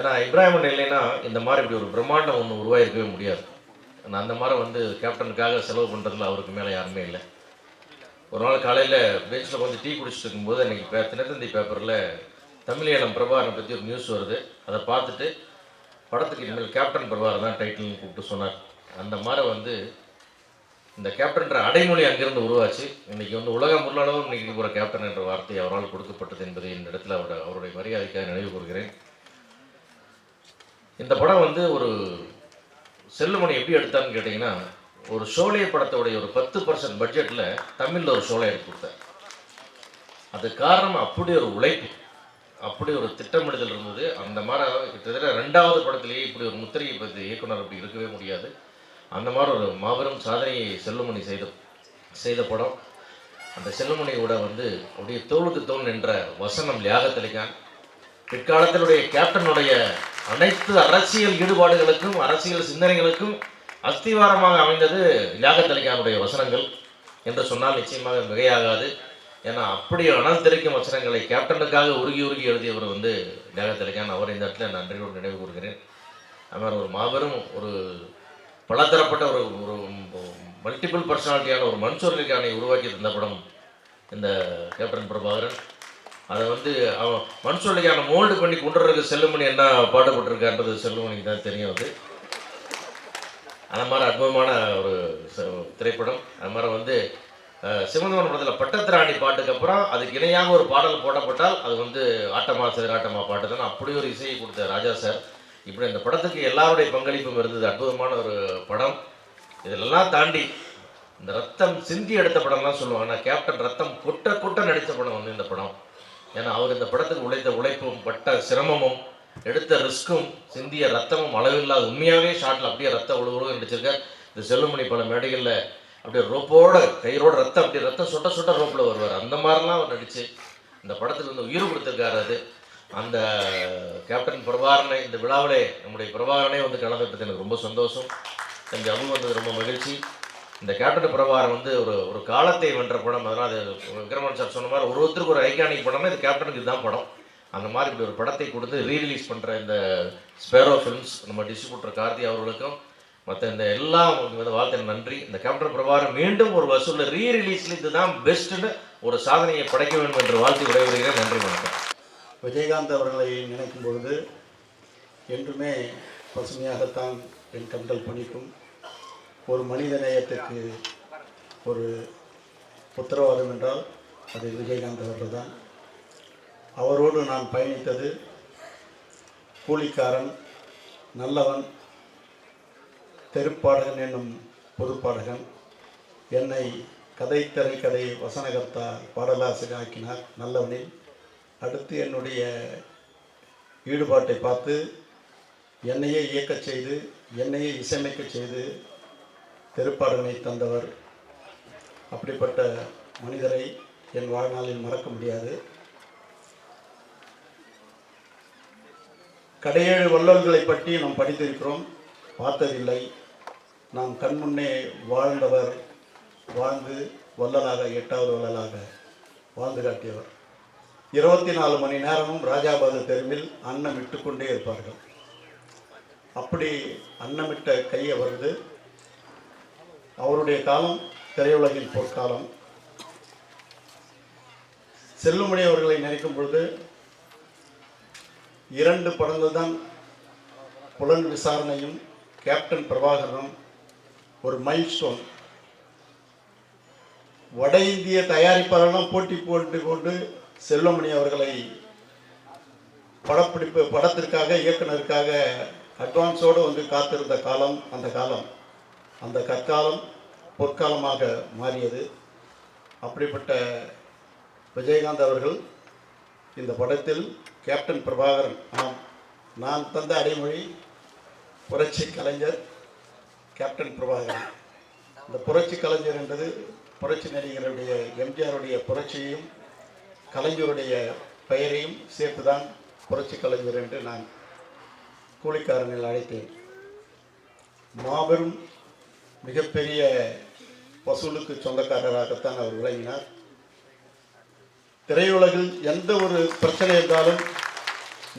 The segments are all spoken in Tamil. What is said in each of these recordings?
ஏன்னா இப்ராஹிமன் இல்லைன்னா இந்த மாதிரி இப்படி ஒரு பிரம்மாண்டம் ஒன்று உருவாயிருக்கவே முடியாது. நான் அந்த மாதிரி வந்து கேப்டனுக்காக செலவு பண்ணுறதுல அவருக்கு மேலே யாருமே இல்லை. ஒரு நாள் காலையில் பெஞ்சில் வந்து டீ குடிச்சிட்டு இருக்கும்போது அன்றைக்கி பே தினத்தந்தி பேப்பரில் தமிழீழம் பிரபாகரனை பற்றி ஒரு நியூஸ் வருது. அதை பார்த்துட்டு படத்துக்கு இனிமேல் கேப்டன் பிரபாகர் தான் டைட்டில்னு கூப்பிட்டு சொன்னார். அந்த மாதிரி வந்து இந்த கேப்டன்ற அடைமொழி அங்கிருந்து உருவாச்சு. இன்றைக்கி வந்து உலகம் உள்ளளவும் இன்றைக்கி போகிற கேப்டன் என்ற வார்த்தை அவரால் கொடுக்கப்பட்டது என்பதை இந்த இடத்துல அவர் அவருடைய மரியாதைக்காக நினைவு கூறுகிறேன் இந்த படம் வந்து ஒரு செல்லுமணி எப்படி எடுத்தான்னு கேட்டிங்கன்னா ஒரு ஷோலே படத்தோடைய ஒரு பத்து பர்சன்ட் பட்ஜெட்டில் தமிழில் ஒரு ஷோலை எடுத்து கொடுத்தார். அது காரணம் அப்படி ஒரு உழைப்பு அப்படி ஒரு திட்டமிடுதல் இருந்தது. அந்த மாதிரி கிட்டத்தட்ட ரெண்டாவது படத்திலேயே இப்படி ஒரு முத்திரையை பற்றி இயக்குனர் அப்படி இருக்கவே முடியாது. அந்த மாதிரி ஒரு மாபெரும் சாதனையை செல்லுமணி செய்த செய்த படம். அந்த செல்லுமணியோட வந்து அப்படியே தோளுக்கு தோல் நின்ற வசனம் லியாகத்தலிகான் பிற்காலத்தினுடைய கேப்டனுடைய அனைத்து அரசியல் ஈடுபாடுகளுக்கும் அரசியல் சிந்தனைகளுக்கும் அஸ்திவாரமாக அமைந்தது யாகத்தலிகானுடைய வசனங்கள். என்று சொன்னால் நிச்சயமாக மிகையாகாது. ஏன்னா அப்படி அனல் தெரிக்கும் வசனங்களை கேப்டனுக்காக உருகி உருகி எழுதியவர் வந்து யாகத்தலிகான் அவர் இந்த இடத்துல நன்றியோடு நினைவு கூறுகிறேன். அவர் ஒரு மாபெரும் ஒரு பலதரப்பட்ட ஒரு ஒரு மல்டிபிள் பர்சனாலிட்டியான ஒரு மன்சூர்லிகானை உருவாக்கி தந்த படம் இந்த கேப்டன் பிரபாகரன். அதை வந்து அவன் மன்சூர்லிகானை மோல்டு பண்ணி கொண்டுறதுக்கு செல்லுமணி என்ன பாடுபட்டிருக்கான்றது செல்லுமணிக்கு தான் தெரியும் அது அந்த மாதிரி அற்புதமான ஒரு ச- திரைப்படம். அது மாதிரி வந்து சிவந்தவன் படத்தில் பட்டத்திராணி பாட்டுக்கு அப்புறம் அதுக்கு இணையாக ஒரு பாடல் போடப்பட்டால் அது வந்து ஆட்டமா சிதறாட்டமா பாட்டு தான். அப்படி ஒரு இசையை கொடுத்த ராஜா சார். இப்படி இந்த படத்துக்கு எல்லாருடைய பங்களிப்பும் இருந்தது. அற்புதமான ஒரு படம். இதெல்லாம் தாண்டி இந்த ரத்தம் சிந்தி எடுத்த படம்லாம் சொல்லுவாங்க. ஆனால் கேப்டன் ரத்தம் கொட்ட கொட்ட நடித்த படம் வந்து இந்த படம். ஏன்னா அவர் இந்த படத்துக்கு உழைத்த உழைப்பும் பட்ட சிரமமும் எடுத்த ரிஸ்க்கும் சிந்திய ரத்தமும் அளவில்லாத உண்மையாகவே ஷாட்டில் அப்படியே ரத்தம் உழுவுழுவு நடிச்சிருக்கார். இந்த செல்லுமணி பல மேடைகளில் அப்படியே ரோப்போட கயிறோட ரத்தம் அப்படியே ரத்தம் சொட்ட சொட்ட ரோப்பில் வருவார். அந்த மாதிரிலாம் அவர் நடித்து இந்த படத்துக்கு வந்து உயிர் கொடுத்துருக்காரு அது. அந்த கேப்டன் பிரபாகரனை இந்த விழாவிலே நம்முடைய பிரபாகரனே வந்து கலந்துட்டது எனக்கு ரொம்ப சந்தோஷம். எங்கள் அபு வந்தது ரொம்ப மகிழ்ச்சி. இந்த கேப்டன் பிரபாகரன் வந்து ஒரு ஒரு காலத்தை வென்ற படம். அதனால் அது விக்ரமன் சார் சொன்ன மாதிரி ஒரு ஒருத்தருக்கு ஒரு ஐகானிக் படம்னா இது கேப்டனுக்கு இதுதான் படம். அந்த மாதிரி இப்படி ஒரு படத்தை கொடுத்து ரீரிலீஸ் பண்ணுற இந்த ஸ்பேரோ ஃபிலிம்ஸ் நம்ம டிஸ்ட்ரிபியூட்டர் கார்த்தி அவர்களுக்கும் மற்ற இந்த எல்லா வந்து வாழ்த்து நன்றி. இந்த கேப்டன் பிரபாகரன் மீண்டும் ஒரு வசூலில் ரீரிலீஸில் இதுதான் பெஸ்ட்டுன்னு ஒரு சாதனையை படைக்க வேண்டும் என்று வாழ்த்து விடைபெறுகிறேன். நன்றி வணக்கம். விஜயகாந்த் அவர்களை நினைக்கும் பொழுது என்றுமே பசுமையாகத்தான் என் கண்கள் பணிக்கும். ஒரு மனித நேயத்துக்கு ஒரு உத்தரவாதம் என்றால் அது விஜயகாந்த் அவர்கள் தான் அவரோடு நான் பயணித்தது கூலிக்காரன் நல்லவன் தெருப்பாடகன் என்னும் பொதுப்பாடகன். என்னை கதை திரைக்கதை வசனகர்த்தா பாடலாசிரியர் ஆக்கினார் நல்லவனில். அடுத்து என்னுடைய ஈடுபாட்டை பார்த்து என்னையே இயக்கச் செய்து என்னையே இசையமைக்கச் செய்து தெருப்பாடலை தந்தவர். அப்படிப்பட்ட மனிதரை என் வாழ்நாளில் மறக்க முடியாது. கடையேழு வள்ளல்களை பற்றி நாம் படித்திருக்கிறோம். பார்த்ததில்லை. நாம் கண்முன்னே வாழ்ந்தவர் வாழ்ந்து வள்ளலாக எட்டாவது வள்ளலாக வாழ்ந்து காட்டியவர். இருபத்தி நாலு மணி நேரமும் ராஜாபாது தெருவில் அன்னம் விட்டுக்கொண்டே இருப்பார்கள். அப்படி அன்னமிட்ட கையை வருது அவருடைய காலம் திரையுலகின் பொற்காலம். செல்லுமணி அவர்களை நினைக்கும் பொழுது இரண்டு படங்கள் தான் புலன் விசாரணையும் கேப்டன் பிரபாகரனும் ஒரு மைல் ஸ்டோன் வட இந்திய தயாரிப்பாளர்களும் போட்டி போட்டு கொண்டு செல்வமணி அவர்களை படப்பிடிப்பு படத்திற்காக இயக்குனருக்காக அட்வான்ஸோடு வந்து காத்திருந்த காலம் அந்த காலம். அந்த கற்காலம் பொற்காலமாக மாறியது. அப்படிப்பட்ட விஜயகாந்த் அவர்கள் இந்த படத்தில் கேப்டன் பிரபாகரன் ஆம் நான் தந்த அடைமொழி புரட்சி கலைஞர் கேப்டன் பிரபாகரன். இந்த புரட்சி கலைஞர் என்பது புரட்சி நடிகருடைய எம்ஜிஆருடைய புரட்சியையும் கலைஞருடைய பெயரையும் சேர்த்துதான் புரட்சி கலைஞர் என்று நான் கூலிக்காரனில் அழைத்தேன். மாபெரும் மிகப்பெரிய வசூலுக்கு சொந்தக்காரராகத்தான் அவர் விளங்கினார். திரையுலகில் எந்த ஒரு பிரச்சனை இருந்தாலும்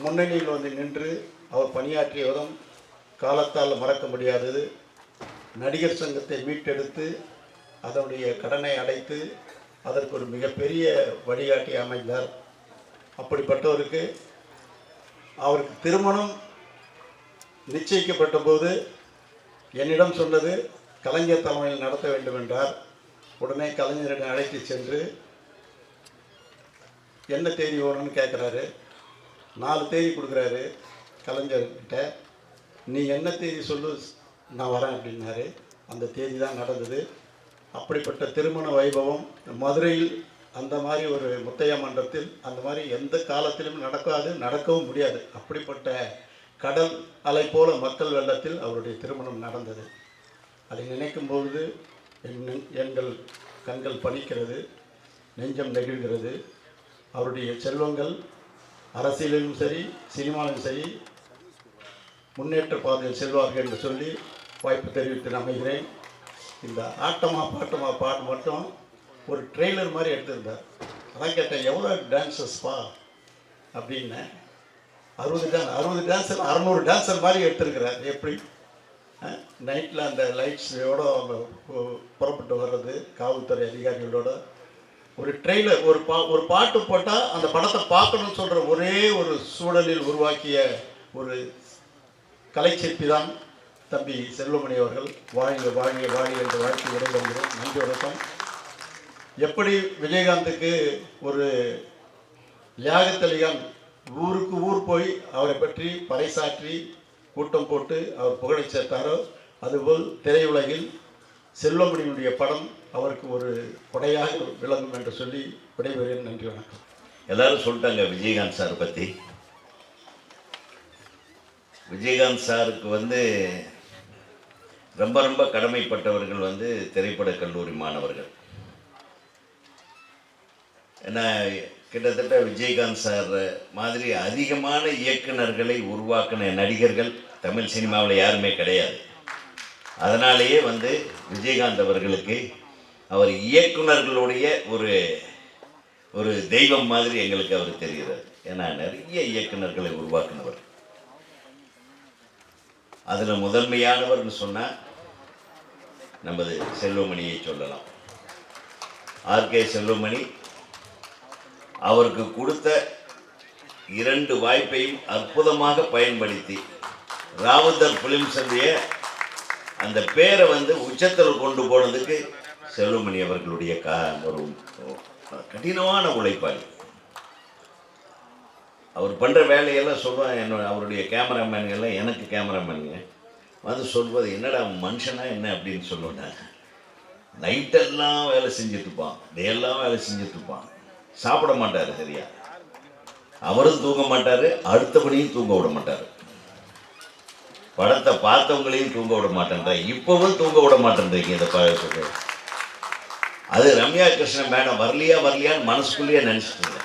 முன்னணியில் வந்து நின்று அவர் பணியாற்றிய விதம் காலத்தால் மறக்க முடியாதது. நடிகர் சங்கத்தை மீட்டெடுத்து அதனுடைய கடனை அடைத்து அதற்கு ஒரு மிகப்பெரிய வழிகாட்டி அமைந்தார். அப்படிப்பட்டவருக்கு அவருக்கு திருமணம் நிச்சயிக்கப்பட்ட போது என்னிடம் சொன்னது கலைஞர் தலைமையில் நடத்த வேண்டும் என்றார். உடனே கலைஞரிடம் அழைத்து சென்று என்ன தேதி வேணும்னு கேட்குறாரு. நாலு தேதி கொடுக்குறாரு கலைஞர்கிட்ட. நீ என்ன தேதி சொல்லு நான் வரேன் அப்படின்னாரு. அந்த தேதி தான் நடந்தது. அப்படிப்பட்ட திருமண வைபவம் மதுரையில் அந்த மாதிரி ஒரு முத்தையா மன்றத்தில் அந்த மாதிரி எந்த காலத்திலும் நடக்காது நடக்கவும் முடியாது. அப்படிப்பட்ட கடல் அலை போல மக்கள் வெள்ளத்தில் அவருடைய திருமணம் நடந்தது. அதை நினைக்கும் பொழுது என் எங்கள் கண்கள் பணிக்கிறது நெஞ்சம் நெகிழ்கிறது. அவருடைய செல்வங்கள் அரசியலிலும் சரி சினிமாவிலும் சரி முன்னேற்ற பாதையில் செல்வார்கள் என்று சொல்லி வாய்ப்பு தெரிவித்து அமைகிறேன் இந்த ஆட்டமா பாட்டமா பாட்டு மட்டும் ஒரு ட்ரெய்லர் மாதிரி எடுத்திருந்தார். அதான் கேட்டேன் எவ்வளோ டான்சஸ்ப்பா அப்படின்னேன் அறுபது டான்ஸ் அறுபது டான்ஸர் அறநூறு டான்ஸர் மாதிரி எடுத்திருக்கிறார். எப்படி? நைட்டில் அந்த லைட்ஸோட அவங்க புறப்பட்டு வர்றது காவல்துறை அதிகாரிகளோட. ஒரு ட்ரெய்லர் ஒரு பா ஒரு பாட்டு போட்டால் அந்த படத்தை பார்க்கணும்னு சொல்கிற ஒரே ஒரு சூழலில் உருவாக்கிய ஒரு கலைச்சிற்பி தான் தம்பி செல்வமணி அவர்கள். வாழ்க வாழ்க வாழ்க என்று வாழ்க்கை விடைபெறுகிறோம். நன்றி வணக்கம். எப்படி விஜயகாந்துக்கு ஒரு தியாகத்தலிகான் ஊருக்கு ஊர் போய் அவரை பற்றி பறைசாற்றி கூட்டம் போட்டு அவர் புகழை சேர்த்தாரோ அதுபோல் திரையுலகில் செல்வமணியினுடைய படம் அவருக்கு ஒரு கொடையாக விளங்கும் என்று சொல்லி விடைபெறுகிறேன். நன்றி வணக்கம். எல்லாரும் சொல்லிட்டாங்க விஜயகாந்த் சார் பற்றி விஜயகாந்த் சாருக்கு வந்து ரொம்ப ரொம்ப கடமைப்பட்டவர்கள் வந்து திரைப்படக் கல்லூரி மாணவர்கள். ஏன்னா கிட்டத்தட்ட விஜயகாந்த் சார் மாதிரி அதிகமான இயக்குனர்களை உருவாக்கின நடிகர்கள் தமிழ் சினிமாவில் யாருமே கிடையாது. அதனாலேயே வந்து விஜயகாந்த் அவர்களுக்கு அவர் இயக்குனர்களுடைய ஒரு ஒரு தெய்வம் மாதிரி எங்களுக்கு அவர் தெரிகிறார் ஏன்னா நிறைய இயக்குனர்களை உருவாக்கினவர். அதில் முதன்மையானவர்னு சொன்னால் நமது செல்வமணியை சொல்லலாம். ஆர்கே செல்வமணி அவருக்கு கொடுத்த இரண்டு வாய்ப்பையும் அற்புதமாக பயன்படுத்தி ராவுதர் பிலிம் சந்தைய அந்த பேரை வந்து உச்சத்தில் கொண்டு போனதுக்கு செல்வமணி அவர்களுடைய கா ஒரு கடினமான உழைப்பாளி. அவர் பண்ணுற வேலையெல்லாம் சொல்லுவாங்க என்னோட அவருடைய கேமராமேன்கள்லாம் எனக்கு கேமராமேனுங்க. வந்து சொல்வது என்னடா மனுஷனா என்ன? அப்படின்னு சொல்லுவேன் நைட்டெல்லாம் வேலை செஞ்சுட்டு இருப்பான். டேயெல்லாம் வேலை செஞ்சுட்டு இருப்பான். சாப்பிட மாட்டார் சரியா? அவரும் தூங்க மாட்டார் அடுத்தபடியும் தூங்க விட மாட்டார். படத்தை பார்த்தவங்களையும் தூங்க விட மாட்டேன்ற இப்போவும் தூங்க விட மாட்டேன்றீங்க இந்த ப- அது ரம்யா கிருஷ்ணன் மேடம் வரலையா வரலையான்னு மனசுக்குள்ளேயே நினச்சிட்டு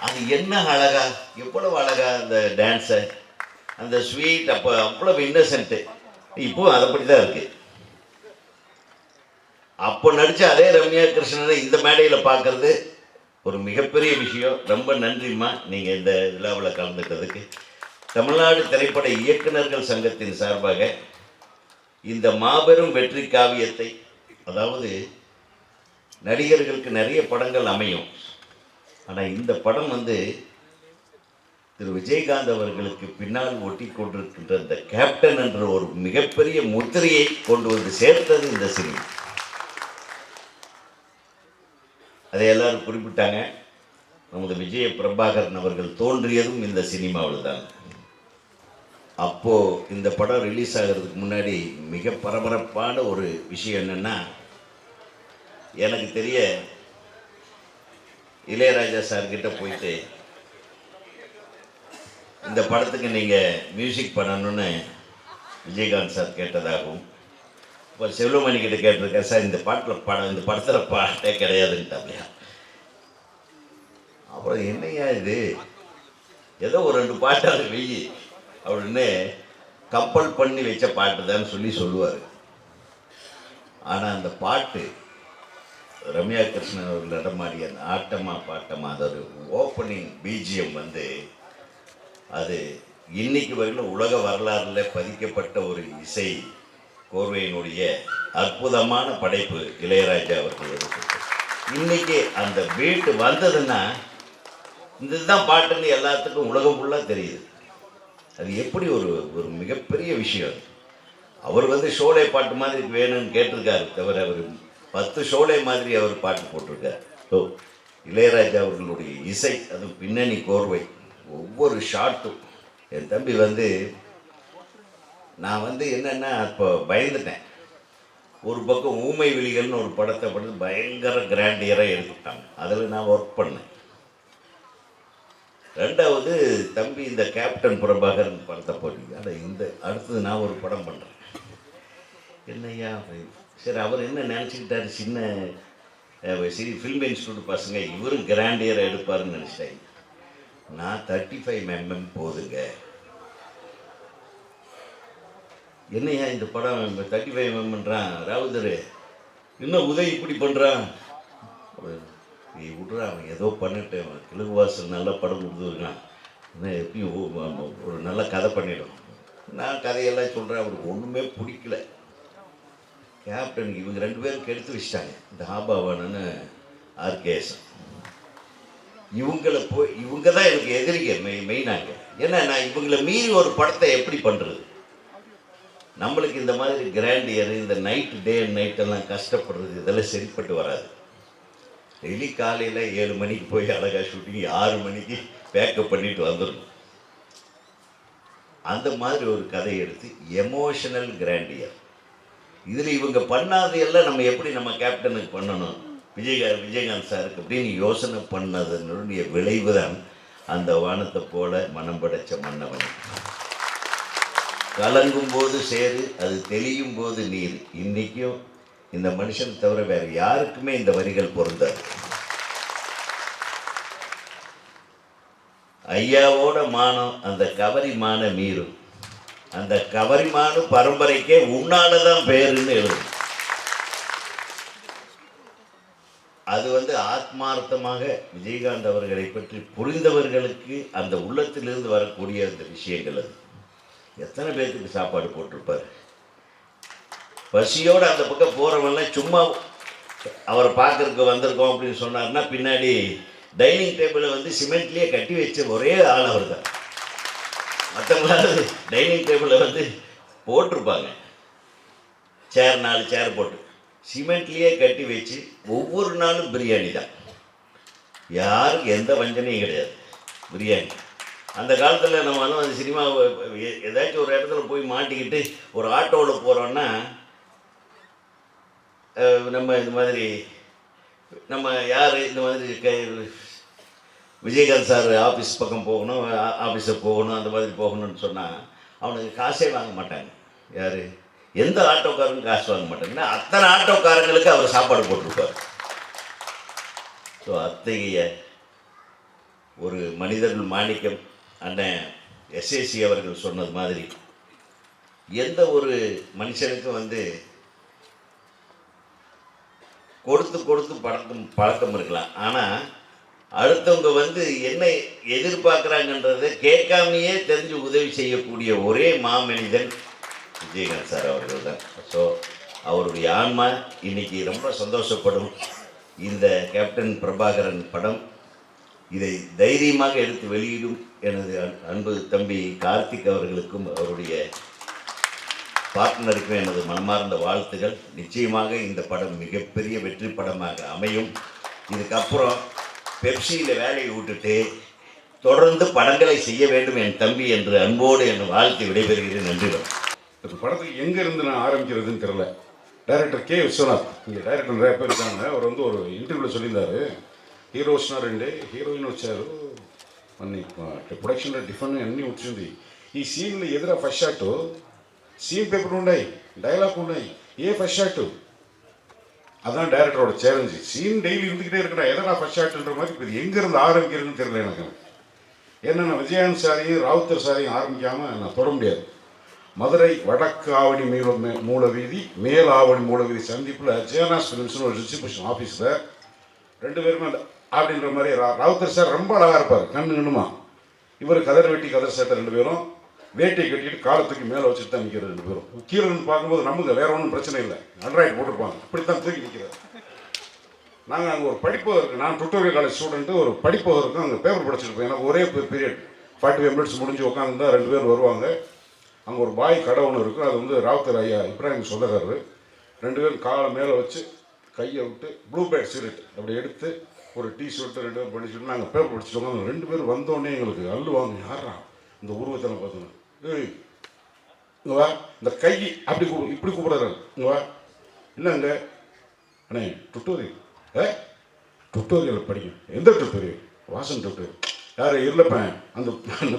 அது என்ன அழகா எவ்வளவு அழகா அந்த டான்ஸை அந்த ஸ்வீட் அப்போ அவ்வளவு இன்னசென்ட்டு இப்போ அதைப்படி தான் இருக்கு. அப்போ நடிச்ச அதே ரம்யா கிருஷ்ணனை இந்த மேடையில் பார்க்கறது ஒரு மிகப்பெரிய விஷயம். ரொம்ப நன்றிம்மா நீங்கள் இந்த விழாவில் கலந்துக்கிறதுக்கு. தமிழ்நாடு திரைப்பட இயக்குனர்கள் சங்கத்தின் சார்பாக இந்த மாபெரும் வெற்றி காவியத்தை அதாவது நடிகர்களுக்கு நிறைய படங்கள் அமையும். ஆனால் இந்த படம் வந்து திரு விஜயகாந்த் அவர்களுக்கு பின்னால் ஒட்டி கொண்டிருக்கின்ற இந்த கேப்டன் என்ற ஒரு மிகப்பெரிய முத்திரையை கொண்டு வந்து சேர்த்தது இந்த சினிமா. அதை எல்லாரும் குறிப்பிட்டாங்க. நமது விஜய பிரபாகரன் அவர்கள் தோன்றியதும் இந்த சினிமாவில் தான் அப்போது இந்த படம் ரிலீஸ் ஆகிறதுக்கு முன்னாடி மிக பரபரப்பான ஒரு விஷயம் என்னென்னா எனக்கு தெரிய இளையராஜா சார்கிட்ட போயிட்டு இந்த படத்துக்கு நீங்கள் மியூசிக் பண்ணணும்னு விஜயகாந்த் சார் கேட்டதாகவும் இப்போ செல்வமணி கிட்ட கேட்டிருக்கேன் சார் இந்த பாட்டில் படம் இந்த படத்தில் பாட்டே கிடையாதுன்ட்டாப்லையா அப்புறம் என்னையா இது? ஏதோ ஒரு ரெண்டு பாட்டு அது வெயி அப்படின்னு கப்பல் பண்ணி வச்ச பாட்டு தான் சொல்லி சொல்லுவார். ஆனால் அந்த பாட்டு ரம்யா கிருஷ்ணன் அவர்கள் நடமாடிய அந்த ஆட்டமா பாட்டமா அது ஒரு ஓப்பனிங் பிஜிஎம் வந்து அது இன்னைக்கு வரையிலும் உலக வரலாறுல பதிக்கப்பட்ட ஒரு இசை. கோர்வையினுடைய அற்புதமான படைப்பு இளையராஜா அவர்கள் இன்னைக்கு அந்த வீட்டு வந்ததுன்னா இதுதான் பாட்டுன்னு எல்லாத்துக்கும் உலகம் ஃபுல்லாக தெரியுது. அது எப்படி ஒரு ஒரு மிகப்பெரிய விஷயம் அவர் வந்து ஷோலே பாட்டு மாதிரி வேணும்னு கேட்டிருக்காரு தவிர அவர் பத்து ஷோலே மாதிரி அவர் பாட்டு போட்டிருக்காரு. ஸோ இளையராஜா அவர்களுடைய இசை அது பின்னணி கோர்வை ஒவ்வொரு ஷாட்டும் என் தம்பி வந்து நான் வந்து என்னென்னா இப்போ பயந்துட்டேன். ஒரு பக்கம் ஊமை விழிகள்னு ஒரு படத்தை படுத்து பயங்கர கிராண்டியராக எடுத்துட்டாங்க அதில் நான் ஒர்க் பண்ணேன். ரெண்டாவது தம்பி இந்த கேப்டன் பிரபாகரன் படத்தை போட்டீங்க அதை இந்த அடுத்தது நான் ஒரு படம் பண்ணுறேன் என்னய்யா அப்படின்னு. சரி அவர் என்ன நினச்சிக்கிட்டாரு? சின்ன சரி ஃபில்ம் இன்ஸ்டியூட் பசங்க இவரும் கிராண்டியராக எடுப்பாருன்னு நினச்சிட்டாங்க. நான் தேர்ட்டி ஃபைவ் எம்எம் போதுங்க. என்னய்யா இந்த படம் தேர்ட்டி ஃபைவ் பண்ணுறான் ராவுதர் இன்னும் உதவி இப்படி பண்ணுறான் நீ விட்றான் அவன் ஏதோ பண்ணிட்டு அவன் கிழக்கு வாசல் நல்ல படம் கொடுத்துருக்கான் இன்னும் எப்பயும் ஓ- ஒரு நல்ல கதை பண்ணிடும். நான் கதையெல்லாம் சொல்கிறேன் அவருக்கு ஒன்றுமே பிடிக்கல. கேப்டனுக்கு இவங்க ரெண்டு பேரும் கெடுத்து வச்சிட்டாங்க. இந்த ஆபாவானு ஆர்கேஎஸ். இவங்களை போய் இவங்க தான் எனக்கு எதிரிக்க மெய் மெயினாங்க ஏன்னா நான் இவங்களை மீறி ஒரு படத்தை எப்படி பண்ணுறது நம்மளுக்கு இந்த மாதிரி கிராண்டியர் இந்த நைட் டே அண்ட் நைட் எல்லாம் கஷ்டப்படுறது இதெல்லாம் சரிப்பட்டு வராது. டெய்லி காலையில் ஏழு மணிக்கு போய் அழகாக ஷூட்டிங் ஆறு மணிக்கு பேக்கப் பண்ணிட்டு வந்துடணும். அந்த மாதிரி ஒரு கதை எடுத்து எமோஷனல் கிராண்டியர் இதில் இவங்க பண்ணாத எல்லாம் நம்ம எப்படி நம்ம கேப்டனுக்கு பண்ணணும்? விஜய் விஜயகாந்த் சாருக்கு அப்படின்னு யோசனை பண்ணதனுடைய விளைவு தான் அந்த வானத்தை போல மனம் படைச்ச மன்னவன். கலங்கும் போது சேரு அது தெளியும் போது நீர். இன்னைக்கும் இந்த மனுஷன் தவிர வேற யாருக்குமே இந்த வரிகள் பொருந்தாது. ஐயாவோட மானம் அந்த கவரி மான மீறும். அந்த கவரி மானு பரம்பரைக்கே உன்னால தான் பேருன்னு எழுதும். அது வந்து ஆத்மார்த்தமாக விஜயகாந்த் அவர்களை பற்றி புரிந்தவர்களுக்கு அந்த உள்ளத்திலிருந்து வரக்கூடிய அந்த விஷயங்கள் அது. எத்தனை பேர்த்துக்கு சாப்பாடு போட்டிருப்பார்? பசியோடு அந்த பக்கம் போகிறவன்லாம் சும்மா அவரை பார்க்கறதுக்கு வந்திருக்கோம் அப்படின்னு சொன்னார்னா பின்னாடி டைனிங் டேபிளை வந்து சிமெண்ட்லேயே கட்டி வச்ச ஒரே ஆள் அவர் தான் மற்றவங்களாவது டைனிங் டேபிளை வந்து போட்டிருப்பாங்க. சேர் நாலு சேர் போட்டு. சிமெண்ட்லேயே கட்டி வச்சு ஒவ்வொரு நாளும் பிரியாணி தான் யாருக்கும் எந்த வஞ்சனையும் கிடையாது. பிரியாணி. அந்த காலத்தில் நம்ம வந்து அந்த சினிமா ஏதாச்சும் ஒரு இடத்துல போய் மாட்டிக்கிட்டு ஒரு ஆட்டோவில் போகிறோன்னா நம்ம இந்த மாதிரி நம்ம யார் இந்த மாதிரி க விஜயகாந்த் சார் ஆஃபீஸ் பக்கம் போகணும் ஆஃபீஸுக்கு போகணும் அந்த மாதிரி போகணும்னு சொன்னால் அவனுக்கு காசே வாங்க மாட்டாங்க. யார்? எந்த ஆட்டோக்காரனும் காசு வாங்க மாட்டாங்கன்னா அத்தனை ஆட்டோக்காரங்களுக்கு அவர் சாப்பாடு போட்டிருப்பார். ஸோ அத்தகைய ஒரு மனிதர்கள் மாணிக்கம் அண்ணன் எஸ்ஏசி அவர்கள் சொன்னது மாதிரி எந்த ஒரு மனுஷனுக்கும் வந்து கொடுத்து கொடுத்து பழக்கம் பழக்கம் இருக்கலாம். ஆனால் அடுத்தவங்க வந்து என்ன எதிர்பார்க்குறாங்கன்றதை கேட்காமையே தெரிஞ்சு உதவி செய்யக்கூடிய ஒரே மாமனிதன் விஜயகாந்த் சார் அவர்கள் தான். ஸோ அவருடைய ஆன்மா இன்னைக்கு ரொம்ப சந்தோஷப்படும். இந்த கேப்டன் பிரபாகரன் படம் இதை தைரியமாக எடுத்து வெளியிடும் எனது அன்- அன்பு தம்பி கார்த்திக் அவர்களுக்கும் அவருடைய பார்ட்னருக்கும் எனது மனமார்ந்த வாழ்த்துகள். நிச்சயமாக இந்த படம் மிகப்பெரிய வெற்றி படமாக அமையும். இதுக்கப்புறம் பெப்சியில் வேலையை விட்டுட்டு தொடர்ந்து படங்களை செய்ய வேண்டும் என் தம்பி என்று அன்போடு என் வாழ்த்து விடைபெறுகிறேன். நன்றி இந்த படத்துக்கு எங்க இருந்து நான் ஆரம்பிக்கிறதுன்னு தெரியல. Director K Vishwanath. இங்கே டைரக்டர் நிறைய பேர் இருக்காங்க. அவர் வந்து ஒரு இன்டர்வியூவில் சொல்லியிருந்தாரு. హీరోస్నా రెండు హీరోయిన్ వచ్చారు అన్ని ప్రొడక్షన్లో డిఫరెంట్ అన్నీ వచ్చింది ఈ సీన్లు ఎదుర ఫస్ట్ షాట్ సీన్ పేపర్ ఉన్నాయి డైలాగ్ ఉన్నాయి ఏ ஃபர்ஸ்ட் ஷாட்டு அதான் டைரக்டரோட சேலஞ்சு சீன் டெய்லி இருந்துக்கிட்டே இருக்கடா எதனா ஃபர்ஸ்ட் ஷாட்டுன்ற மாதிரி இப்போ இது எங்கேருந்து ஆரம்பிக்கிறதுன்னு தெரியல எனக்கு ஏன்னா நான் விஜயகாந்த் சாரையும் ராவுத்தர் சாரையும் ஆரம்பிக்காமல் நான் தொட முடியாது மதுரை வடக்கு ஆவணி மீள மே- மூல வீதி மேல் ஆவணி மூல வீதி சந்திப்பில் ஜேனாஸ் ஃபிலிம்ஸ்னு ஒரு டிஸ்ட்ரிபியூஷன் ஆஃபீஸில் ரெண்டு பேருமே அந்த- அப்படின்ற மாதிரி ரா- ராவுத்தர் சார் ரொம்ப அழகாக இருப்பார். கண்ணு கண்ணுமா இவர் கதர் வெட்டி கதர் சேர்த்த ரெண்டு பேரும் வேட்டியை கட்டிட்டு காலத்துக்கு மேலே வச்சுட்டு தான் நிற்கிறது ரெண்டு பேரும். கீழே பார்க்கும்போது நமக்கு வேற ஒன்றும் பிரச்சனை இல்லை. அண்ட்ராய்டு போட்டிருப்பாங்க. இப்படித்தான் தூக்கி நிற்கிறார் நாங்கள் அங்கே ஒரு படிப்பகம் இருக்குது நான் டுட்டோரியல் காலேஜ் ஸ்டூடெண்ட்டு ஒரு படிப்பகம் இருக்கும் அங்கே பேப்பர் படிச்சிருப்போம். எனக்கு ஒரே பீரியட் ஃபார்ட்டி ஃபைவ் மினிட்ஸ் முடிஞ்சு உட்காந்துருந்தா ரெண்டு பேர் வருவாங்க. அங்கே ஒரு பாய் கடை ஒன்று இருக்கும் அது வந்து ராவுத்தர் ஐயா இப்ராஹிம் சொல்லுறாரு ரெண்டு பேரும் காலை மேலே வச்சு கையை விட்டு ப்ளூ பேட் சிகரெட் அப்படி எடுத்து ஒரு டீ ஷர்ட்டு ரெண்டு பேரும் படிச்சுட்டு நாங்கள் பேப்பர் படிச்சுட்டு ரெண்டு பேரும் வந்தோடனே எங்களுக்கு அள்ளுவாங்க யாரா இந்த உருவத்தில் பார்த்தோன்னா. ஏய் இங்கே வா இந்த கை அப்படி கூ இப்படி கூப்பிடுறாரு. இங்கே வா. என்னங்க அண்ணே டுட்டோரியல் ஏ? டுட்டோரியல் படிக்கும் எந்த டுட்டோரியல் வாசன் டுட்டோரியல் யார்? இருளப்பேன். அந்த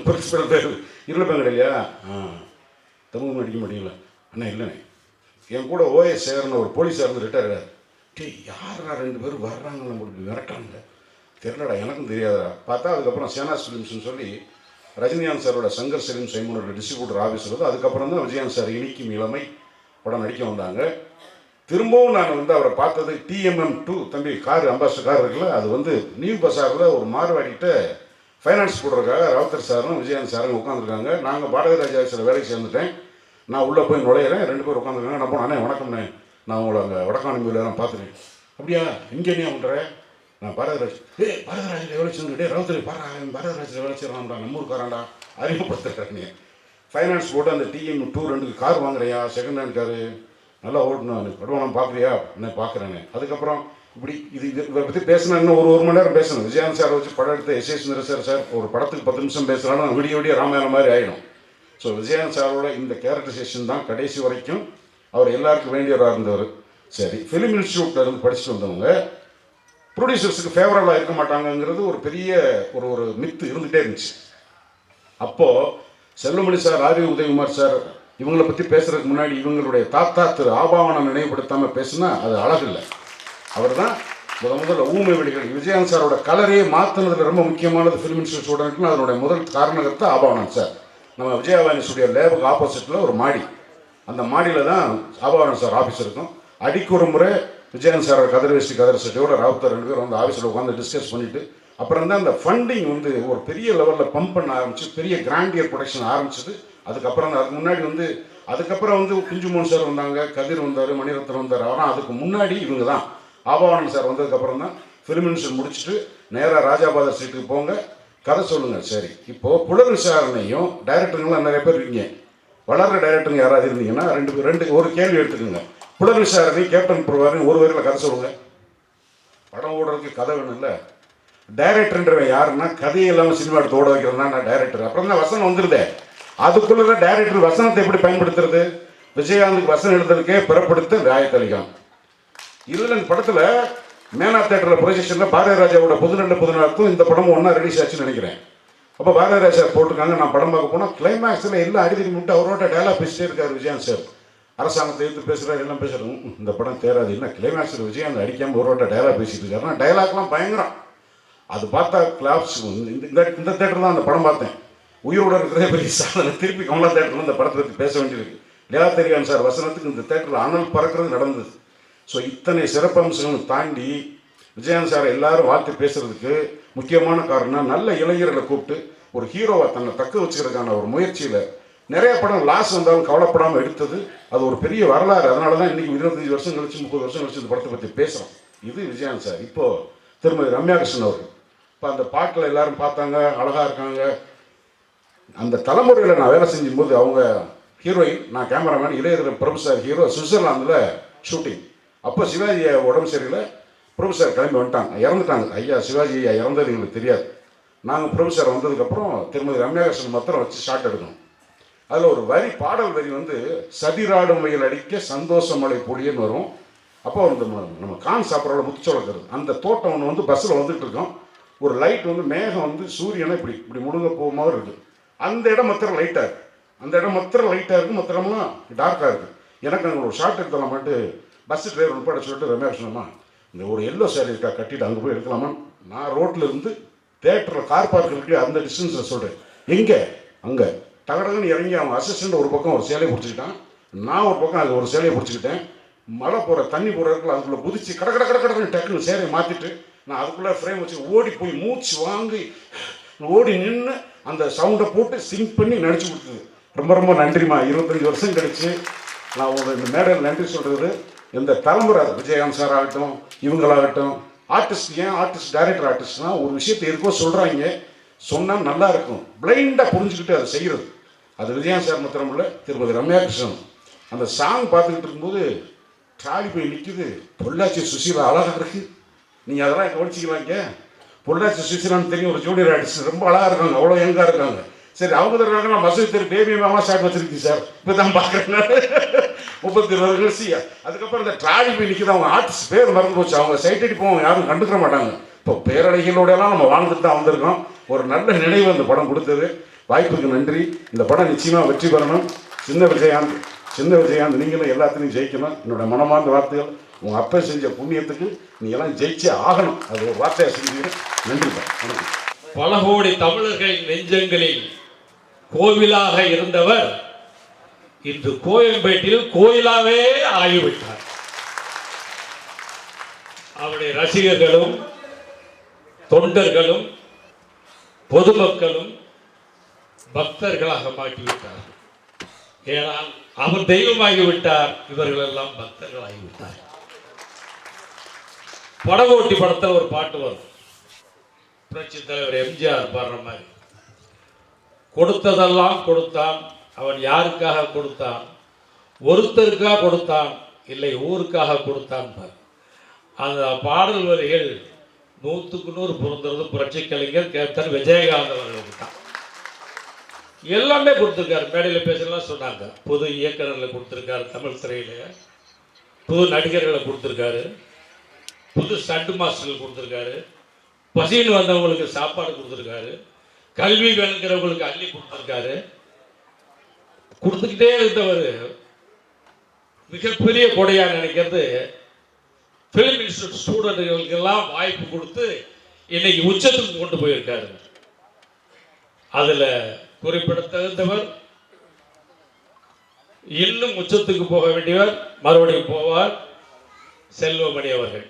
பிரின்சிபல் பேர். இருளப்பேன் கிடையா ஆ. தமிழ் அடிக்க முடியல அண்ணா இல்லைண்ணே. என் கூட ஓஎஸ் சேர்னு ஒரு போலீஸார் இருந்து ரிட்டையர் டே டேய் யாரா ரெண்டு பேரும் வர்றாங்க நம்மளுக்கு மிரட்டாங்க தெரிலடா எனக்கும் தெரியாதா பார்த்தா அதுக்கப்புறம் சேனா ஃபிலிம்ஸ்னு சொல்லி ரஜினிகாந்த் சாரோட சங்கர் செலிம் சைமனோட டிஸ்ட்ரிபியூட்டர் ஆஃபீஸ் வந்து அதுக்கப்புறம் தான் விஜயகாந்த் சார் இனிக்கும் இளமை படம் நடிக்க வந்தாங்க. திரும்பவும் நான் வந்து அவரை பார்த்தது டிஎம்எம் டூ தம்பி கார் அம்பாஸ்டர் கார் இருக்குல்ல அது வந்து நியூ பஸாரில் ஒரு மார்வாடிட்ட ஃபைனான்ஸ் போடுறதுக்காக ராவுத்தர் சாரும் விஜயகாந்த் சாரும் உட்காந்துருக்காங்க நாங்கள் பாரதி ராஜா சில வேலைக்கு சேர்ந்துட்டேன். நான் உள்ளே போய் நுழையிறேன். ரெண்டு பேர் உட்காந்துருக்காங்க நான் போனேன் அண்ணே வணக்கம்ண்ணே. நான் உங்களை அங்கே வடக்கானம்பியில் நான் பார்த்துட்டேன் அப்படியா? இங்கே நீ அவன்ற நான் பரதராஜ். ஏ பரதராஜ் எவ்வளோச்சுன்னு சேர்ந்து டே ராவுத்தர் பாரா பாரதிராஜில் வேலை நம்ம ஊருக்காரன்டா அறிமுகப்படுத்துறேன் நீ. ஃபைனான்ஸ் போட்டு அந்த டிஎம் டூ ரெண்டு கார் வாங்குறியா? செகண்ட் ஹேண்ட் காரு நல்லா ஓட்டணும் படுவானம் பார்க்குறியா? என்ன பார்க்குறேன்னு அதுக்கப்புறம் இப்படி இது இது இதை பற்றி பேசினா இன்னும் ஒரு ஒரு மணி நேரம் பேசணும். விஜயகாந்த் சார் வச்சு படம் எடுத்த S S Sundara sir sir ஒரு படத்துக்கு பத்து நிமிஷம் பேசுனாலும் விடிய விடிய ராமாயணம் மாதிரி ஆகிடும் ஸோ விஜயகாந்த் சாரோட இந்த கேரக்டரைசேஷன் தான் கடைசி வரைக்கும் அவர் எல்லாருக்கும் வேண்டியவராக இருந்தவர். சரி ஃபிலிம் இன்ஸ்டியூட்டில் இருந்து படிச்சுட்டு வந்தவங்க ப்ரொடியூசர்ஸுக்கு ஃபேவரபுளாக இருக்க மாட்டாங்கங்கிறது ஒரு பெரிய ஒரு ஒரு மித்து இருந்துகிட்டே இருந்துச்சு. அப்போது செல்லுமணி சார் ஆரி உதயகுமார் சார் இவங்களை பற்றி பேசுறதுக்கு முன்னாடி இவங்களுடைய தாத்தா திரு ஆபாவனம் நினைவுபடுத்தாமல் பேசுனா அது அழகில்லை. அவர் தான் முத முதல்ல ஊமை வெடிகள் விஜயகாந்த் சாரோட கலரையே மாற்றினதுல ரொம்ப முக்கியமானது ஃபிலிம் இன்ஸ்டியூட் ஸ்டூடெண்ட்னு அதனுடைய முதல் காரணகர்த்தா ஆபாவனம் சார். நம்ம விஜயவாணி ஸ்டுடியோ லேபுக்கு ஆப்போசிட்டில் ஒரு மாடி. அந்த மாடியில் தான் ஆபாவனம் சார் ஆஃபீஸ் இருக்கும். அடிக்கு ஒரு முறை விஜயன் சார் கதிர் வேஷ்டி கதிர் சட்டியோட ராவுத்தர் ரெண்டு பேரும் வந்து ஆஃபீஸில் உட்காந்து டிஸ்கஸ் பண்ணிட்டு அப்புறம் தான் அந்த ஃபண்டிங் வந்து ஒரு பெரிய லெவலில் பம்ப் பண்ண ஆரம்பிச்சு பெரிய கிராண்டியர் ப்ரொடக்ஷன் ஆரம்பிச்சது. அதுக்கப்புறம் அதுக்கு முன்னாடி வந்து அதுக்கப்புறம் வந்து குஞ்சுமோன் சார் வந்தாங்க கதிர் வந்தார் மணிரத்னம் வந்தார். ஆனால் அதுக்கு முன்னாடி இவங்க தான். ஆபாவணன் சார் வந்ததுக்கப்புறம் தான் ஃபிலிம் மினிஸ்டர் முடிச்சுட்டு நேராக ராஜாபாதர் சீட்டுக்கு போங்க. கதை சொல்லுங்கள் சரி. இப்போது புலர் விசாரணையும் டைரக்டருங்களாம் நிறைய பேர் இருக்கீங்க. வளர்கிற டைரக்டர் யாராவது இருந்தீங்கன்னா ரெண்டு ரெண்டு ஒரு கேள்வி எடுத்துக்கோங்க. புலர் விசாரணை கேப்டன் புருவாரின் ஒரு வரையில் கதை சொல்லுங்க. படம் ஓடுறதுக்கு கதை வேணும் இல்லை டைரக்டர்ன்றவன் யாருன்னா கதையை இல்லாமல் சினிமா எடுத்து ஓட வைக்கிறதுனா நான் டைரக்டர் அப்புறம் தான் வசனம் வந்துருதே. அதுக்குள்ள டைரக்டர் வசனத்தை எப்படி பயன்படுத்துறது? விஜயகாந்துக்கு வசனம் எழுதுறதுக்கே பிறப்படுத்த ராயத்தளிகம் இதுல இந்த படத்தில் மேனா தேட்டரில் ப்ரொஜெக்ஷனில் பாரதிய ராஜாவோட புதுநெல்ல புதுநாளுக்கும் இந்த படமும் ஒன்றா ரிலீஸ் ஆச்சுன்னு நினைக்கிறேன். அப்போ பாரதிய சார் போட்டிருக்காங்க. நான் படம் பார்க்க போனால் கிளைமேக்ஸில் எல்லாம் அடிக்கடி முட்டு அவரோட டைலாக் பேசிட்டே இருக்கார் விஜயகாந்த் சார் அரசாங்கத்தை எடுத்து பேசுகிறார் எல்லாம் பேசுறாரு. இந்த படம் தேராது. என்ன கிளைமேக்ஸில் விஜயகாந்த் அடிக்காமல் ஒருவோட்ட டைலாக் பேசிட்டு இருக்காருன்னா டைலாக்லாம் பயங்கரம். அது பார்த்தா கிளாப்ஸ் இந்த இந்த இந்த தேட்டர் தான் அந்த படம் பார்த்தேன். உயிரோட இருக்கிறதே பெரிய சாதனை. திருப்பி கமலா தேட்டரில் இந்த படத்தை பற்றி பேச வேண்டியிருக்கு. லேலா தெரியான் சார் வசனத்துக்கு இந்த தேட்டரில் அனல் பறக்கிறது நடந்தது. ஸோ இத்தனை சிறப்பம்சங்களும் தாண்டி விஜயகாந்த் சார் எல்லாரும் வாழ்த்து பேசுறதுக்கு முக்கியமான காரணம் நல்ல இளைஞர்களை கூப்பிட்டு ஒரு ஹீரோவை தன்னை தக்க வச்சுக்கிறதுக்கான ஒரு முயற்சியில் நிறைய படம் லாஸ் வந்தாலும் கவலைப்படாமல் எடுத்தது. அது ஒரு பெரிய வரலாறு. அதனால தான் இன்றைக்கி இருபத்தஞ்சி வருஷம் கழிச்சு முப்பது வருஷம் கழிச்சு இந்த படத்தை பற்றி பேசுகிறோம் இது விஜயான் சார். இப்போது திருமதி ரம்யா கிருஷ்ணன் அவர்கள். இப்போ அந்த பாட்டில் எல்லாரும் பார்த்தாங்க அழகாக இருக்காங்க. அந்த தலைமுறையில் நான் வேலை செஞ்சும்போது அவங்க ஹீரோயின் நான் கேமராமேன் இளையதர பிரபு சார் ஹீரோ சுவிட்சர்லாந்தில் ஷூட்டிங் அப்போ சிவாஜி உடம்பு சரியில்லை. ப்ரொஃபஸர் கிளம்பி வந்துட்டாங்க. இறந்துட்டாங்க. ஐயா சிவாஜி ஐயா இறந்தது எங்களுக்கு தெரியாது. நாங்கள் ப்ரொஃபஸர் வந்ததுக்கப்புறம் திருமதி ரம்யாகிருஷ்ணன் மாத்திரம் வச்சு ஷார்ட் எடுக்கணும். அதில் ஒரு வரி பாடல் வரி வந்து சதிராடும் வயல் அடிக்க சந்தோஷமலை பொடியன்னு வரும். அப்போ வந்து நம்ம கான் சாப்பிட்றோட முத்துச்சோளக்கிறது அந்த தோட்டம் ஒன்று வந்து பஸ்ஸில் வந்துட்டு இருக்கோம். ஒரு லைட் வந்து மேகம் வந்து சூரியனை இப்படி இப்படி முழுங்க போகும் மாதிரி இருக்குது அந்த இடம் மாத்திரம் லைட்டாக இருக்குது அந்த இடம் மாத்திரம் லைட்டாக இருக்குது மற்ற இடம்லாம் டார்க்காக இருக்குது எனக்கு அங்கே ஒரு ஷார்ட் எடுத்தலாம் மட்டும் பஸ் டிரைவர் உட்பட சொல்லிட்டு ரமேஷ் இந்த ஒரு எல்லோ சாரி இருக்கா கட்டிட்டு அங்கே போய் எடுக்கலாமா? நான் ரோட்டில் இருந்து தேட்டரில் கார் பார்க் இருக்கு அந்த டிஸ்டன்ஸில் சொல்கிறேன் எங்கே? அங்கே. டகடகன்னு இறங்கி அவன் அசிஸ்டண்ட் ஒரு பக்கம் ஒரு சேலையை பிடிச்சிக்கிட்டான். நான் ஒரு பக்கம் அது ஒரு சேலையை பிடிச்சிக்கிட்டேன். மழை போகிற தண்ணி போகிற இடத்துல அதுக்குள்ளே குதிச்சு கட கட கட கடன்னு டக்குன்னு சேலையை மாற்றிட்டு நான் அதுக்குள்ளே ஃப்ரேம் வச்சு ஓடி போய் மூச்சு வாங்கி ஓடி நின்று அந்த சவுண்டை போட்டு சிங்க் பண்ணி நடிச்சு கொடுத்தது. ரொம்ப ரொம்ப நன்றிம்மா. இருபத்தஞ்சி வருஷம் கழிச்சு நான் உங்களுக்கு இந்த மேடையில் நன்றி சொல்கிறது இந்த தலைமுறை விஜயகாந்த் சார் ஆகட்டும் இவங்களாகட்டும் ஆர்டிஸ்ட் ஏன் ஆர்டிஸ்ட் டைரக்டர் ஆர்டிஸ்ட்னா ஒரு விஷயத்தை இருக்கோ சொல்கிறாங்க சொன்னால் நல்லா இருக்கும். பிளைண்டாக புரிஞ்சுக்கிட்டு அதை செய்கிறது அது விஜயகாந்த் சார் மாத்திரம் இல்லை திருமதி ரம்யா கிருஷ்ணன் அந்த சாங் பார்த்துக்கிட்டு இருக்கும்போது ட்ராலி போய் நிற்குது பொள்ளாச்சி சுசீலா அழகாக இருக்குது நீங்கள் அதெல்லாம் கவனிச்சிக்கலாங்க பொள்ளாச்சி சுசீலான்னு தெரியும் ஒரு ஜூனியர் ஆர்டிஸ்ட் ரொம்ப அழகாக இருக்காங்க அவ்வளோ யங்காக இருக்காங்க. சரி அவங்க தருவாங்க மசூதி தெரு பேபி மாமா ஷாட் வச்சிருக்கீங்க சார் இப்போ தான் பார்க்குறேன் முப்பத்தி ரெண்டு கழிச்சு அதுக்கப்புறம் இந்த ட்ராலி போய் நிற்கிது அவங்க ஆர்டிஸ்ட் பேர் மறந்து போச்சு. அவங்க சைட் அடி போவாங்க யாரும் கண்டுக்கிற மாட்டாங்க. இப்போ பேரடைகளோட எல்லாம் நம்ம வாழ்ந்துட்டு தான் வந்திருக்கோம். ஒரு நல்ல நினைவு அந்த படம் கொடுத்தது. வாய்ப்புக்கு நன்றி. இந்த படம் நிச்சயமாக வெற்றி பெறணும். சின்ன விஜயாந்த் சின்ன விஜயாந்த் நீங்களும் எல்லாத்துலையும் ஜெயிக்கணும். என்னோட மனமார்ந்த வார்த்தைகள் உங்கள் அப்பா செஞ்ச புண்ணியத்துக்கு நீ எல்லாம் ஜெயிச்சே ஆகணும். அது ஒரு வார்த்தையாக செஞ்சு நன்றிப்பா வணக்கம். பல கோடி தமிழர்களின் நெஞ்சங்களில் கோவிலாக இருந்தவர் இன்று கோயம்பேட்டில் கோயிலாவே ஆகிவிட்டார். அவருடைய ரசிகர்களும் தொண்டர்களும் பொதுமக்களும் பக்தர்களாக மாற்றிவிட்டார் ஏனால் அவர் தெய்வமாகிவிட்டார் இவர்கள் எல்லாம் பக்தர்களாகிவிட்டார். படகோட்டி படத்தில் ஒரு பாட்டு வரும். புரட்சி தலைவர் எம்ஜிஆர் பாடுற மாதிரி. கொடுத்ததெல்லாம் கொடுத்தான் அவன் யாருக்காக கொடுத்தான்? ஒருத்தருக்காக கொடுத்தான்? இல்லை ஊருக்காக கொடுத்தான் அந்த பாடல் வரிகள் நூற்றுக்கு நூறு பொருந்துறது புரட்சி கலைஞர் கேப்டன் விஜயகாந்த் அவர்களுக்கு தான் எல்லாமே கொடுத்துருக்காரு. மேடையில் பேசலாம் சொன்னாங்க. புது இயக்குநர்களை கொடுத்துருக்காரு தமிழ் திரையில. புது நடிகர்களை கொடுத்துருக்காரு. புது ஸ்டண்ட் மாஸ்டர்கள் கொடுத்துருக்காரு. பசின்னு வந்தவங்களுக்கு சாப்பாடு கொடுத்துருக்காரு. கல்வி வேணுங்கிறவங்களுக்கு அள்ளி கொடுத்துருக்காரு. கொடுத்துக்கிட்டே இருந்தவர் மிகப்பெரிய கொடையா நினைக்கிறது. ஃபிலிம் இன்ஸ்டியூட் ஸ்டூடெண்ட்டுகளுக்கெல்லாம் வாய்ப்பு கொடுத்து இன்னைக்கு உச்சத்துக்கு கொண்டு போயிருக்காரு. அதுல குறிப்பிடத்தகுந்தவர் இன்னும் உச்சத்துக்கு போக வேண்டியவர் மறுபடியும் போவார் செல்வமணி அவர்கள்.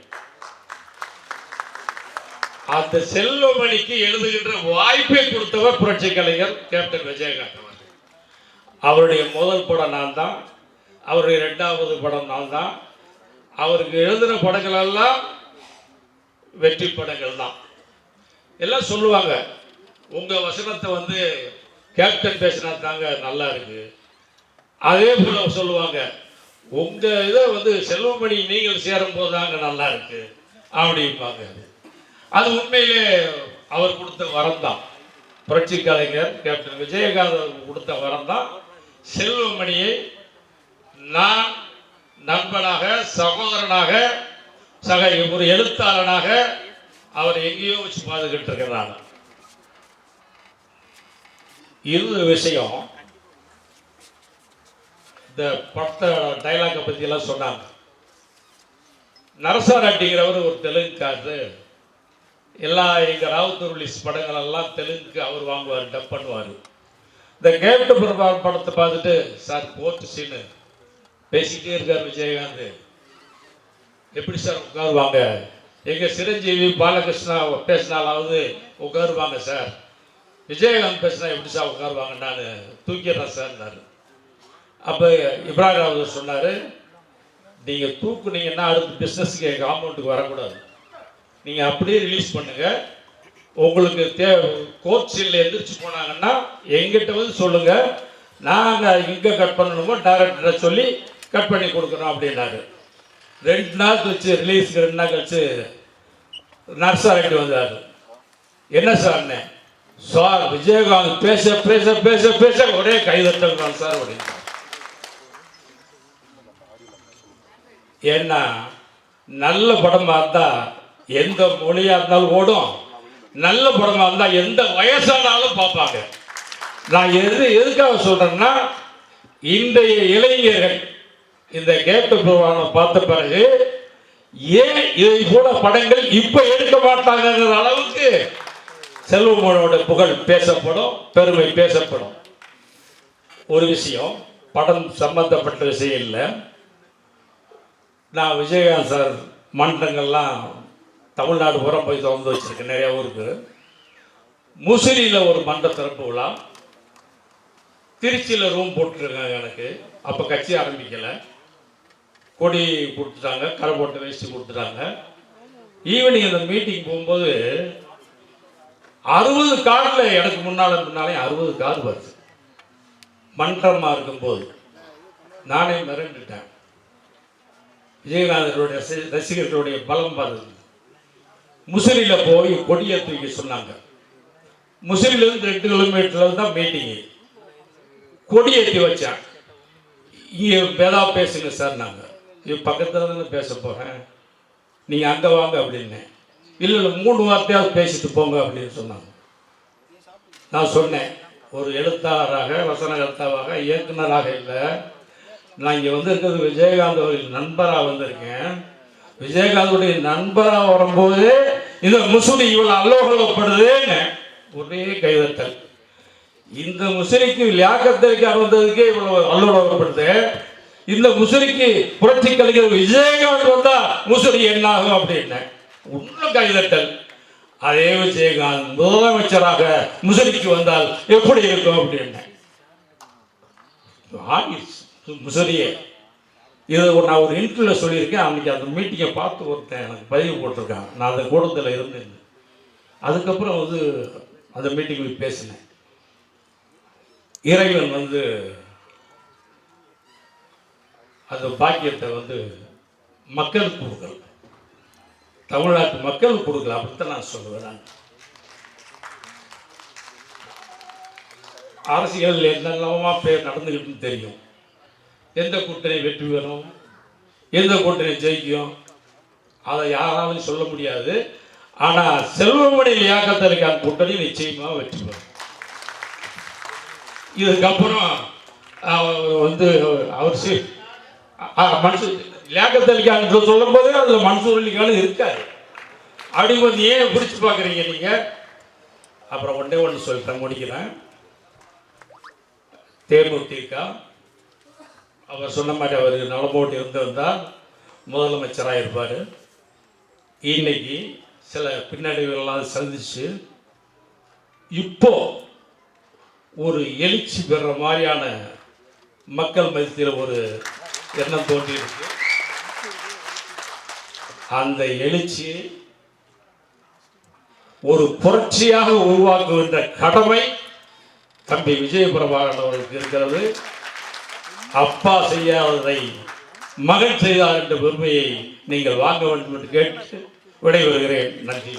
அந்த செல்வமணிக்கு எழுதுகின்ற வாய்ப்பை கொடுத்தவர் புரட்சி கலைஞர் கேப்டன் விஜயகாந்த் அவர் அவருடைய முதல் படம் நான் தான் அவருடைய ரெண்டாவது படம் நான் தான் அவருக்கு எழுதின படங்கள் எல்லாம் வெற்றி படங்கள் தான். எல்லாம் சொல்லுவாங்க உங்க வசனத்தை வந்து கேப்டன் பேசினா தாங்க நல்லா இருக்கு. அதே போல சொல்லுவாங்க உங்க இதை வந்து செல்வமணி நீங்கள் சேரும் போது தாங்க நல்லா இருக்கு. அப்படிம்பாங்க. அது உண்மையிலே அவர் கொடுத்த வரம் தான். புரட்சி கலைஞர் கேப்டன் விஜயகாந்த் கொடுத்த வரம் தான். செல்வமணியை நான் நண்பனாக சகோதரனாக சக ஒரு எழுத்தாளனாக அவர் எங்கேயோ வச்சு பாதுகிட்டு இருக்கிறாங்க இருந்த விஷயம் இந்த படத்தை டைலாக்கை பற்றியெல்லாம் சொன்னாங்க. நரசாராட்டிங்கிறவர் ஒரு தெலுங்குக்காரரு. எல்லா எங்கள் ராவுத்தூர் படங்கள் எல்லாம் தெலுங்குக்கு அவர் வாங்குவார் டப் பண்ணுவார். இந்த கேப்ட பிரபா படத்தை பார்த்துட்டு சார் போட்டு சீனு. பேசிக்கிட்டே இருக்கார் விஜயகாந்த். எப்படி சார் உட்காருவாங்க? எங்க சிரஞ்சீவி பாலகிருஷ்ணா பேசினாலாவது உட்காருவாங்க சார். விஜயகாந்த் பேசினா எப்படி சார் உட்காருவாங்க? நான் தூக்கிடுறேன் சார்னாரு அப்போ இப்ராஹிம் ராவதர் சொன்னார் நீங்கள் தூக்குனீங்கன்னா அடுத்த பிஸ்னஸ்க்கு எங்கள் அமௌண்ட்டுக்கு வரக்கூடாது. நீங்கள் அப்படியே ரிலீஸ் பண்ணுங்கள் உங்களுக்கு தே கோர்ட் எந்திரிச்சு போனாங்கன்னா எங்கிட்ட வந்து சொல்லுங்க. நாங்கள் எங்கே கட் பண்ணணுமோ டேரக்டரை சொல்லி கட் பண்ணி கொடுக்குறோம் அப்படின்னாரு. ரெண்டு நாள் கழிச்சு ரிலீஸ்க்கு ரெண்டு நாள் கழிச்சு நர்சாரெட்டி வந்தார். என்ன சார்னே சார் விஜயகாந்த் பேச பேச பேச பேச ஒரே கைதட்டல் தான் சார் அப்படின்னு. ஏன்னா நல்ல படமாக இருந்தால் எந்த மொழியாக இருந்தாலும் ஓடும். நல்ல படமா இருந்தா எந்த வயசானாலும் பார்ப்பாங்க. நான் எது எதுக்காக சொல்றேன்னா இன்றைய இளைஞர்கள் இந்த கேட்டு புராணம் பார்த்த பிறகு ஏன் இதை போல படங்கள் இப்ப எடுக்க மாட்டாங்கங்கிற அளவுக்கு செல்வமோனோட புகழ் பேசப்படும் பெருமை பேசப்படும். ஒரு விஷயம் படம் சம்பந்தப்பட்ட விஷயம் இல்லை. நான் விஜயகாந்த் சார் மன்றங்கள்லாம் தமிழ்நாடு பூரம் போய் திறந்து வச்சிருக்கேன் நிறைய ஊருக்கு. முசிறியில் ஒரு மண்ட திறப்பு விழா. திருச்சியில் ரூம் போட்டுருக்காங்க எனக்கு. அப்போ கட்சி ஆரம்பிக்கலை. கொடி கொடுத்துட்டாங்க கரை போட்டு வேஸ்ட்டு கொடுத்துட்டாங்க. ஈவினிங் அந்த மீட்டிங் போகும்போது அறுபது காரில் எனக்கு முன்னால் முன்னாலே அறுபது கார் வருது. மன்றமாக இருக்கும்போது. நானே மிரண்டுட்டேன். விஜயகாந்தருடைய ரசிகர்களுடைய பலம் பார்த்தது முசிறியில் போய் கொடியை தூக்கி சொன்னாங்க. முசிறிலிருந்து ரெண்டு கிலோமீட்டர்ல தான் மீட்டிங்கு ஏற்றி வச்சேன் இங்கே பேதா பேசுங்க சார் நாங்கள் இது பக்கத்தில் தானே பேச போகிறேன் நீங்கள் அங்கே வாங்க அப்படின்னேன் இல்லை இல்லை மூணு வார்த்தையாவது பேசிட்டு போங்க அப்படின்னு சொன்னாங்க. நான் சொன்னேன் ஒரு எழுத்தாளராக வசனகர்த்தாவாக இயக்குனராக இல்லை. நான் இங்கே வந்திருக்கிறது விஜயகாந்த் அவர்கள் நண்பராக வந்திருக்கேன். விஜயகாந்தோடைய நண்பராக வரும்போது இந்த முசுரி இவ்வளோ அல்லோகலப்படுதுன்னு ஒரே கைதட்டல். இந்த முசிறிக்கு லியாக்கத்திற்கு வந்ததுக்கே இவ்வளவு அல்லோலப்படுது இந்த முசிறிக்கு புரட்சி கலைஞர் விஜயகாந்த் வந்தா முசிறி என்னாகும் அப்படின்னு. உண்மை கைதட்டல். அதே விஜயகாந்த் முதலமைச்சராக முசிறிக்கு வந்தால் எப்படி இருக்கும் அப்படின்னு. முசிறியை முசிறியே இது ஒரு நான் ஒரு இன்டர்வியூவில் சொல்லியிருக்கேன். அன்றைக்கி அந்த மீட்டிங்கை பார்த்து ஒருத்தன் எனக்கு பதிவு போட்டிருக்கான். நான் அந்த கூட்டத்தில் இருந்தேன். அதுக்கப்புறம் வந்து அந்த மீட்டிங் போய் பேசினேன். இறைவன் வந்து அந்த பாக்கியத்தை வந்து மக்கள் கொடுக்கல. தமிழ்நாட்டு மக்கள் கொடுக்கல. அப்படித்தான் நான் சொல்லுவேன் நான். அரசியல் என்னென்னமா பேர் நடந்துக்கிட்டுன்னு தெரியும். எந்த கூட்டணி வெற்றி பெறும் எந்த கூட்டணி ஜெயிக்கும்? அதை யாராலும் சொல்ல முடியாது. ஆனால் செல்வமணி லியாக்கத்தலுக்கான கூட்டணி நிச்சயமாக வெற்றி பெறும் இதுக்கப்புறம் அவர் வந்து அவர் சி- மன்சூர் லியாக்கத் சொல்லும் போது அதில் மன்சூர் அலிகான் இருக்காரு. அப்படி வந்து ஏன் பிடிச்சு பார்க்குறீங்க நீங்கள் அப்புறம் ஒன்றே ஒன்று சொல்லிட்டேன் முடிக்கிறேன். தேமுதிக அவர் சொன்ன மாதிரி அவர் நலமோடு இருந்திருந்தால் முதலமைச்சராக இருப்பார். இன்னைக்கு சில பின்னடைவுகள்லாம் சந்திச்சு இப்போ ஒரு எழுச்சி பெற மாதிரியான மக்கள் மத்தியில் ஒரு எண்ணம் தோண்டி இருக்கு அந்த எழுச்சி ஒரு புரட்சியாக உருவாக்குகின்ற கடமை தம்பி விஜயபிரபாகரன் அவர்களுக்கு இருக்கிறது. அப்பா செய்யாததை மகன் செய்தார் என்ற பெருமையை நீங்கள் வாங்க வேண்டும் என்று கேட்டு விடைபெறுகிறேன். நன்றி.